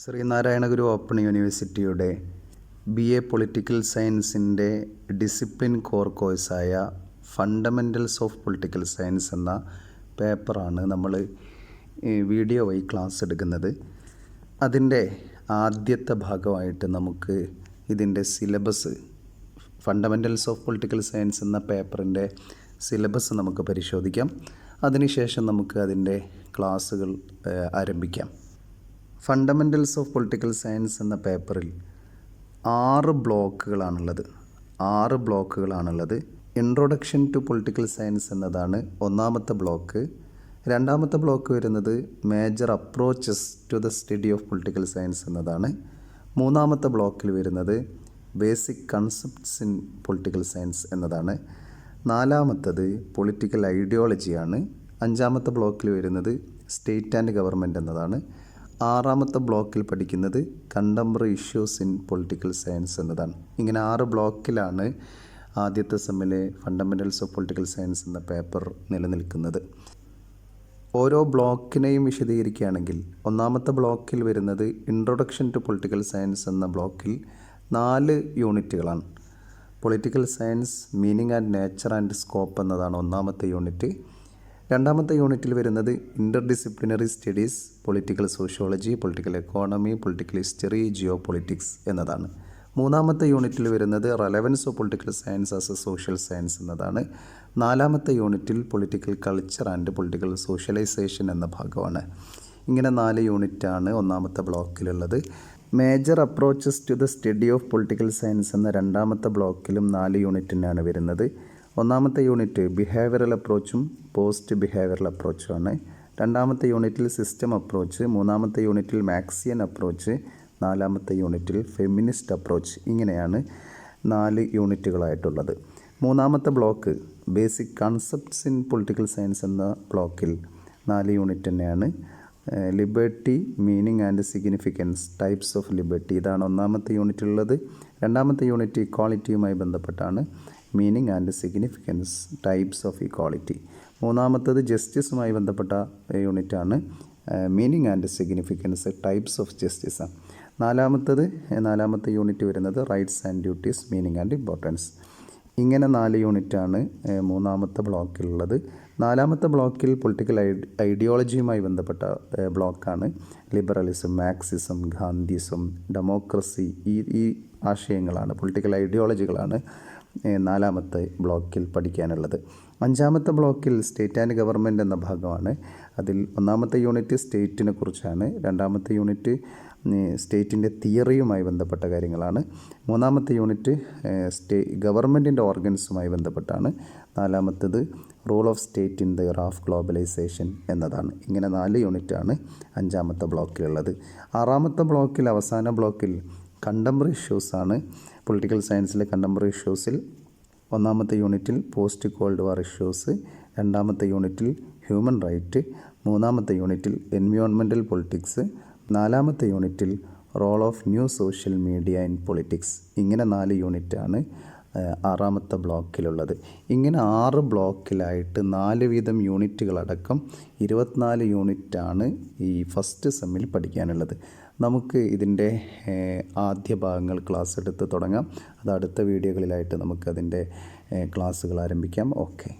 Sreenarayana Guru open യൂണിവേഴ്സിറ്റിയുടെ B A political സയൻസിന്റെ discipline core കോഴ്സായ ഫണ്ടമെന്റൽസ് ഓഫ് പൊളിറ്റിക്കൽ സയൻസ് എന്ന പേപ്പറാണ് നമ്മൾ വീഡിയോ വഴി ക്ലാസ് എടുക്കുന്നത്. അതിന്റെ ആദ്യത്തെ ഭാഗമായിട്ട് നമുക്ക് ഇതിന്റെ syllabus fundamentals of political science എന്ന പേപ്പറിന്റെ സിലബസ് നമുക്ക് പരിശോധിക്കാം. അതിനുശേഷം നമുക്ക് അതിന്റെ ക്ലാസ്സുകൾ ആരംഭിക്കാം. ഫണ്ടമെന്റൽസ് ഓഫ് പൊളിറ്റിക്കൽ സയൻസ് എന്ന പേപ്പറിൽ ആറ് ബ്ലോക്കുകളാണുള്ളത്. ആറ് ബ്ലോക്കുകളാണുള്ളത്. ഇൻട്രൊഡക്ഷൻ ടു പൊളിറ്റിക്കൽ സയൻസ് എന്നതാണ് ഒന്നാമത്തെ ബ്ലോക്ക്. രണ്ടാമത്തെ ബ്ലോക്ക് വരുന്നത് major approaches to the study of political science എന്നതാണ്. മൂന്നാമത്തെ ബ്ലോക്കിൽ വരുന്നത് basic concepts in political science എന്നതാണ്. നാലാമത്തത് പൊളിറ്റിക്കൽ ഐഡിയോളജിയാണ് അഞ്ചാമത്തെ ബ്ലോക്കിൽ വരുന്നത് സ്റ്റേറ്റ് ആൻഡ് ഗവൺമെന്റ് എന്നതാണ്. ആറാമത്തെ ബ്ലോക്കിൽ പഠിക്കുന്നത് contemporary issues in political science എന്നതാണ്. ഇങ്ങനെ ആറ് ബ്ലോക്കിലാണ് ആദ്യത്തെ സെമ്മിലെ ഫണ്ടമെന്റൽസ് ഓഫ് പൊളിറ്റിക്കൽ സയൻസ് എന്ന പേപ്പർ നിലനിൽക്കുന്നത്. ഓരോ ബ്ലോക്കിനെയും വിശദീകരിക്കുകയാണെങ്കിൽ ഒന്നാമത്തെ ബ്ലോക്കിൽ വരുന്നത് ഇൻട്രൊഡക്ഷൻ ടു പൊളിറ്റിക്കൽ സയൻസ് എന്ന ബ്ലോക്കിൽ നാല് യൂണിറ്റുകളാണ്. Political science meaning and nature and scope എന്നതാണ് ഒന്നാമത്തെ യൂണിറ്റ്. രണ്ടാമത്തെ യൂണിറ്റിൽ വരുന്നത് inter disciplinary studies political sociology political economy political history geopolitics എന്നതാണ്. മൂന്നാമത്തെ യൂണിറ്റിൽ വരുന്നത് relevance of political science as a social science എന്നതാണ്. നാലാമത്തെ യൂണിറ്റിൽ political culture and political socialisation എന്ന ഭാഗമാണ്. ഇങ്ങനെ നാല് യൂണിറ്റാണ് ഒന്നാമത്തെ ബ്ലോക്കിലുള്ളത്. Major approaches to the study of political science എന്ന രണ്ടാമത്തെ ബ്ലോക്കിലും നാല് യൂണിറ്റിനാണ് വരുന്നത്. ഒന്നാമത്തെ യൂണിറ്റ് ബിഹേവിയറൽ അപ്രോച്ചും പോസ്റ്റ് ബിഹേവിയറൽ അപ്രോച്ചുമാണ് രണ്ടാമത്തെ യൂണിറ്റിൽ സിസ്റ്റം അപ്രോച്ച് മൂന്നാമത്തെ യൂണിറ്റിൽ മാക്സിയൻ അപ്രോച്ച് നാലാമത്തെ യൂണിറ്റിൽ ഫെമിനിസ്റ്റ് അപ്രോച്ച് ഇങ്ങനെയാണ് നാല് യൂണിറ്റുകളായിട്ടുള്ളത്. മൂന്നാമത്തെ block basic concepts in political science എന്ന ബ്ലോക്കിൽ നാല് യൂണിറ്റ് തന്നെയാണ്. Liberty meaning and significance types of liberty ഇതാണ് ഒന്നാമത്തെ യൂണിറ്റിലുള്ളത് രണ്ടാമത്തെ യൂണിറ്റ് ഇക്വാളിറ്റിയുമായി ബന്ധപ്പെട്ടാണ്. Meaning and significance types of equality മൂന്നാമത്തത് ജസ്റ്റിസുമായി ബന്ധപ്പെട്ട യൂണിറ്റാണ് meaning and significance types of justice നാലാമത്തത് നാലാമത്തെ യൂണിറ്റ് വരുന്നത് rights and duties meaning and importance ഇങ്ങനെ നാല് യൂണിറ്റാണ് മൂന്നാമത്തെ ബ്ലോക്കിലുള്ളത്. നാലാമത്തെ ബ്ലോക്കിൽ പൊളിറ്റിക്കൽ ഐഡിയോളജിയുമായി ബന്ധപ്പെട്ട ബ്ലോക്കാണ്. ലിബറലിസം മാക്സിസം ഗാന്ധിസം ഡെമോക്രസി ഈ ഈ ആശയങ്ങളാണ് പൊളിറ്റിക്കൽ ഐഡിയോളജികളാണ് നാലാമത്തെ ബ്ലോക്കിൽ പഠിക്കാനുള്ളത്. അഞ്ചാമത്തെ ബ്ലോക്കിൽ സ്റ്റേറ്റ് ആൻഡ് ഗവൺമെന്റ് എന്ന ഭാഗമാണ്. അതിൽ ഒന്നാമത്തെ യൂണിറ്റ് സ്റ്റേറ്റിനെ കുറിച്ചാണ്. രണ്ടാമത്തെ യൂണിറ്റ് സ്റ്റേറ്റിന്റെ തിയറിയുമായി ബന്ധപ്പെട്ട കാര്യങ്ങളാണ്. മൂന്നാമത്തെ യൂണിറ്റ് സ്റ്റേ ഗവൺമെന്റിന്റെ ഓർഗൻസുമായി ബന്ധപ്പെട്ടാണ്. നാലാമത്തേത് rule of state in the year of globalization എന്നതാണ്. ഇങ്ങനെ നാല് യൂണിറ്റാണ് അഞ്ചാമത്തെ ബ്ലോക്കിലുള്ളത്. ആറാമത്തെ ബ്ലോക്കിൽ അവസാന ബ്ലോക്കിൽ കണ്ടംപററി ഇഷ്യൂസാണ് പൊളിറ്റിക്കൽ സയൻസിലെ കണ്ടംപററി ഇഷ്യൂസിൽ ഒന്നാമത്തെ യൂണിറ്റിൽ പോസ്റ്റ് കോൾഡ് വാർ ഇഷ്യൂസ് രണ്ടാമത്തെ യൂണിറ്റിൽ ഹ്യൂമൻ റൈറ്റ് മൂന്നാമത്തെ യൂണിറ്റിൽ എൻവിയോൺമെന്റൽ പൊളിറ്റിക്സ് നാലാമത്തെ യൂണിറ്റിൽ role of new social media in politics ഇങ്ങനെ നാല് യൂണിറ്റാണ് ആറാമത്തെ ബ്ലോക്കിലുള്ളത്. ഇങ്ങനെ ആറ് ബ്ലോക്കിലായിട്ട് നാല് വീതം യൂണിറ്റുകളടക്കം ഇരുപത്തിനാല് യൂണിറ്റാണ് ഈ ഫസ്റ്റ് സെമ്മിൽ പഠിക്കാനുള്ളത്. നമുക്ക് ഇതിന്റെ ആദ്യ ഭാഗങ്ങൾ ക്ലാസ് എടുത്ത് തുടങ്ങാം. അത് അടുത്ത വീഡിയോകളിലായിട്ട് നമുക്കതിന്റെ ക്ലാസ്സുകൾ ആരംഭിക്കാം. ഓക്കെ.